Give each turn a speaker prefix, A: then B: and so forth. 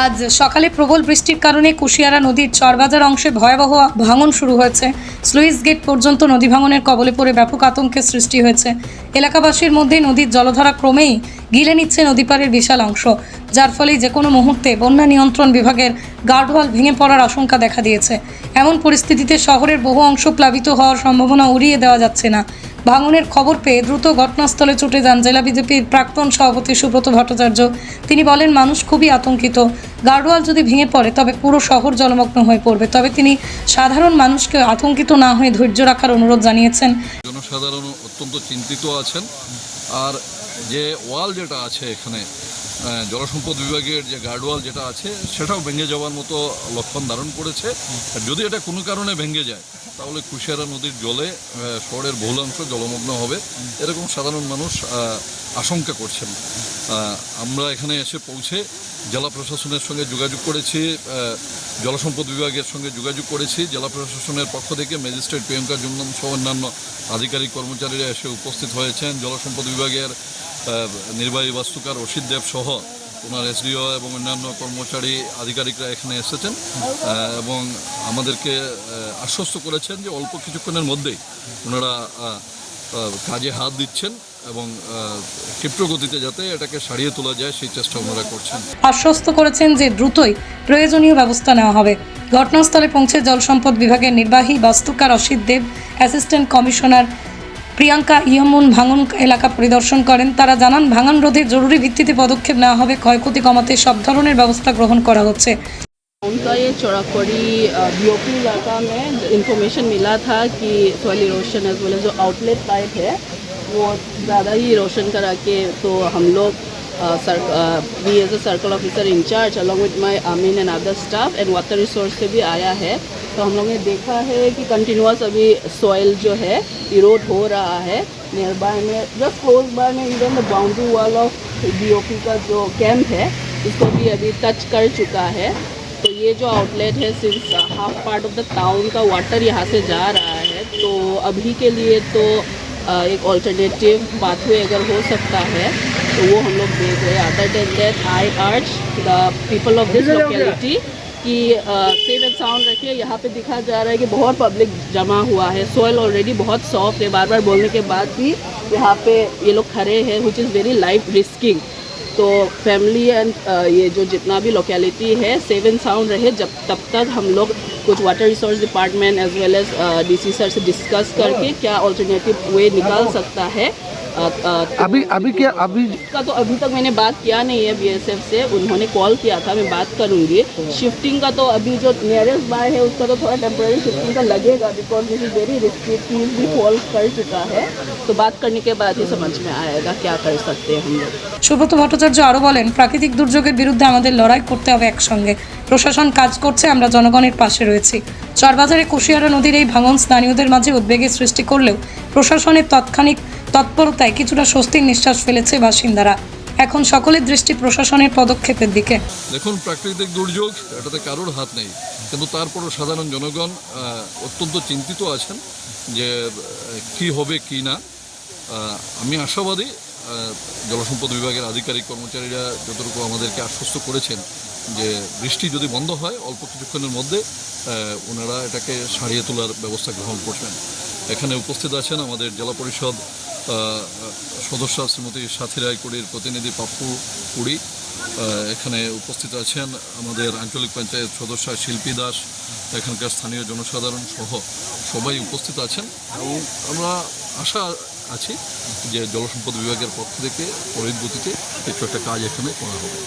A: আজ সকালে প্রবল বৃষ্টির কারণে কুশিয়ারা নদীর চরবাজার অংশে ভয়াবহ ভাঙন শুরু হয়েছে। স্লুইস গেট পর্যন্ত নদী ভাঙনের কবলে পড়ে ব্যাপক আতঙ্কের সৃষ্টি হয়েছে। এলাকাবাসীর মধ্যে নদীর জলধারা ক্রমেই গিলে নিচ্ছে নদীপাড়ের বিশাল অংশ, যার ফলে যে কোনো মুহূর্তে বন্যা নিয়ন্ত্রণ বিভাগের গার্ডওয়াল ভেঙে পড়ার আশঙ্কা দেখা দিয়েছে। এমন পরিস্থিতিতে শহরের বহু অংশ প্লাবিত হওয়ার সম্ভাবনা উড়িয়ে দেওয়া যাচ্ছে না। ভাঙনের খবর পেয়ে দ্রুত ঘটনাস্থলে ছুটে যান জেলা বিজেপির প্রাক্তন সভাপতি সুব্রত ভট্টাচার্য। তিনি বলেন, মানুষ খুবই আতঙ্কিত। গার্ডওয়াল যদি ভেঙে পড়ে, তবে পুরো শহর জলমগ্ন হয়ে পড়বে। তবে তিনি সাধারণ মানুষকে আতঙ্কিত না হয়ে ধৈর্য রাখার অনুরোধ জানিয়েছেন।
B: জনসাধারণ অত্যন্ত চিন্তিত আছেন। আর যে ওয়াল যেটা আছে এখানে জলসম্পদ বিভাগের যে গার্ডওয়াল যেটা আছে, সেটাও ভেঙে যাওয়ার মতো লক্ষণ ধারণ করেছে। আর যদি এটা কোনো কারণে ভেঙে যায়, তাহলে কুশিয়ারা নদীর জলে শহরের বহুলাংশ জলমগ্ন হবে। এরকম সাধারণ মানুষ আশঙ্কা করছেন আমরা এখানে এসে পৌঁছে জেলা প্রশাসনের সঙ্গে যোগাযোগ করেছি জলসম্পদ বিভাগের সঙ্গে যোগাযোগ করেছি। জেলা প্রশাসনের পক্ষ থেকে ম্যাজিস্ট্রেট প্রিয়ঙ্কা জুমনাম সহ অন্যান্য আধিকারিক কর্মচারীরা এসে উপস্থিত হয়েছেন। জলসম্পদ বিভাগের নির্বাহী বাস্তুকার অসিত দেব সহ ওনার এসডিও এবং অন্যান্য কর্মচারী আধিকারিকরা এখানে এসেছেন এবং আমাদেরকে আশ্বস্ত করেছেন যে অল্প কিছুক্ষণের মধ্যেই ওনারা কাজে হাত দিচ্ছেন এবং আহ, ক্ষিপ্র গতিতে যাতে এটাকে সারিয়ে তোলা যায় সেই চেষ্টা ওনারা করছেন।
A: আশ্বস্ত করেছেন যে দ্রুতই প্রয়োজনীয় ব্যবস্থা নেওয়া হবে। ঘটনাস্থলে পৌঁছে জল সম্পদ বিভাগের নির্বাহী বাস্তুকার অসিত দেব অ্যাসিস্ট্যান্ট কমিশনার প্রিয়াঙ্কা ইয়মুন ভাঙন এলাকা পরিদর্শন করেন তারা জানান ভাঙন রোধে জরুরি ভিত্তিতে পদক্ষেপ নেওয়া হবে ক্ষয়ক্ষতি কমাতে সব ধরনের ব্যবস্থা গ্রহণ করা হচ্ছে
C: उनका ये चौराकोड़ी बीओपी इलाका में इंफॉर्मेशन मिला था कि सॉइल इरोशन एज वेल जो आउटलेट पाइप है वो ज़्यादा ही इरोशन करा के तो हम लोग we as a circle officer incharge along with my आमीन and other staff and water resource से भी आया है तो हम लोग ने देखा है कि कंटिन्यूस अभी सॉइल जो है इरोड हो रहा है। नियर बाय में जस्ट क्लोज बाय में even the boundary wall of BOP का जो कैंप है इसको भी अभी टच कर चुका है। तो ये जो आउटलेट है सिर्फ़ half part of the town का वाटर यहाँ से जा रहा है तो अभी के लिए तो एक ऑल्टरनेटिव पाथवे अगर हो सकता है तो वो हम लोग देख रहे हैं। Other then that I urge the people of this locality कि सेफ़ एंड साउंड रखिए। यहाँ पे दिखा जा रहा है कि बहुत पब्लिक जमा हुआ है। सॉइल ऑलरेडी बहुत सॉफ्ट है। बार बार बोलने के बाद भी यहाँ पे ये लोग खड़े हैं which is very life risking तो फैमिली एंड ये जो जितना भी लोकेलिटी है सेव एंड साउंड रहे। जब, तब तक हम लोग कुछ water resource department as well as DC sir से डिस्कस करके क्या ऑल्टरनेटिव वे निकाल सकता है।
D: अभी अभी क्या अभी
C: का तो अभी तक मैंने बात किया नहीं है बीएसएफ से उन्होंने कॉल किया था मैं बात करूंगी शिफ्टिंग का तो अभी जो नियरेस्ट बाय है उसका तो थोड़ा टेम्पररी शिफ्टिंग का लगेगा because this is very risky चीज भी फॉल कर चुका है तो बात करने के बाद ही समझ में आएगा क्या कर सकते हैं हम लोग
A: সুব্রত ভট্টাচার্য আরও বলেন প্রাকৃতিক দুর্যোগের বিরুদ্ধে আমাদের লড়াই করতে হবে একসঙ্গে প্রশাসন কাজ করছে আমরা জনগণের পাশে রয়েছি চরবাজারে কুশিয়ারা নদীর এই ভাঙন স্থানীয়দের মাঝে উদ্বেগের সৃষ্টি করলেও প্রশাসনের তাৎক্ষণিক তৎপরতায় কিছুটা স্বস্তির নিঃশ্বাস ফেলেছে বাসিন্দারা। এখন সকলের দৃষ্টি প্রশাসনের পদক্ষেপের দিকে।
B: দেখুন, প্রাকৃতিক দুর্যোগ, এটাতে কারোর হাত নেই। কিন্তু তারপরও সাধারণ জনগণ অত্যন্ত চিন্তিত আছেন যে কি হবে, কি না। আমি আশাবাদী জলসম্পদ বিভাগের আধিকারিক কর্মচারীরা যতটুকু আমাদেরকে আশ্বস্ত করেছেন যে, বৃষ্টি যদি বন্ধ হয়, অল্প কিছুক্ষণের মধ্যে ওনারা এটাকে সারিয়ে তোলার ব্যবস্থা গ্রহণ করবেন। এখানে উপস্থিত আছেন আমাদের জেলা পরিষদ সদস্য শ্রীমতী সাথী রায়কুড়ির প্রতিনিধি পাপ্পু কুড়ি এখানে উপস্থিত আছেন আমাদের আঞ্চলিক পঞ্চায়েত সদস্য শিল্পী দাস, এখানকার স্থানীয় জনসাধারণ সহ সবাই উপস্থিত আছেন। এবং আমরা আশা আছি যে জলসম্পদ বিভাগের পক্ষ থেকে পরিত গতিতে কিছু একটা কাজ এখানে করা হবে।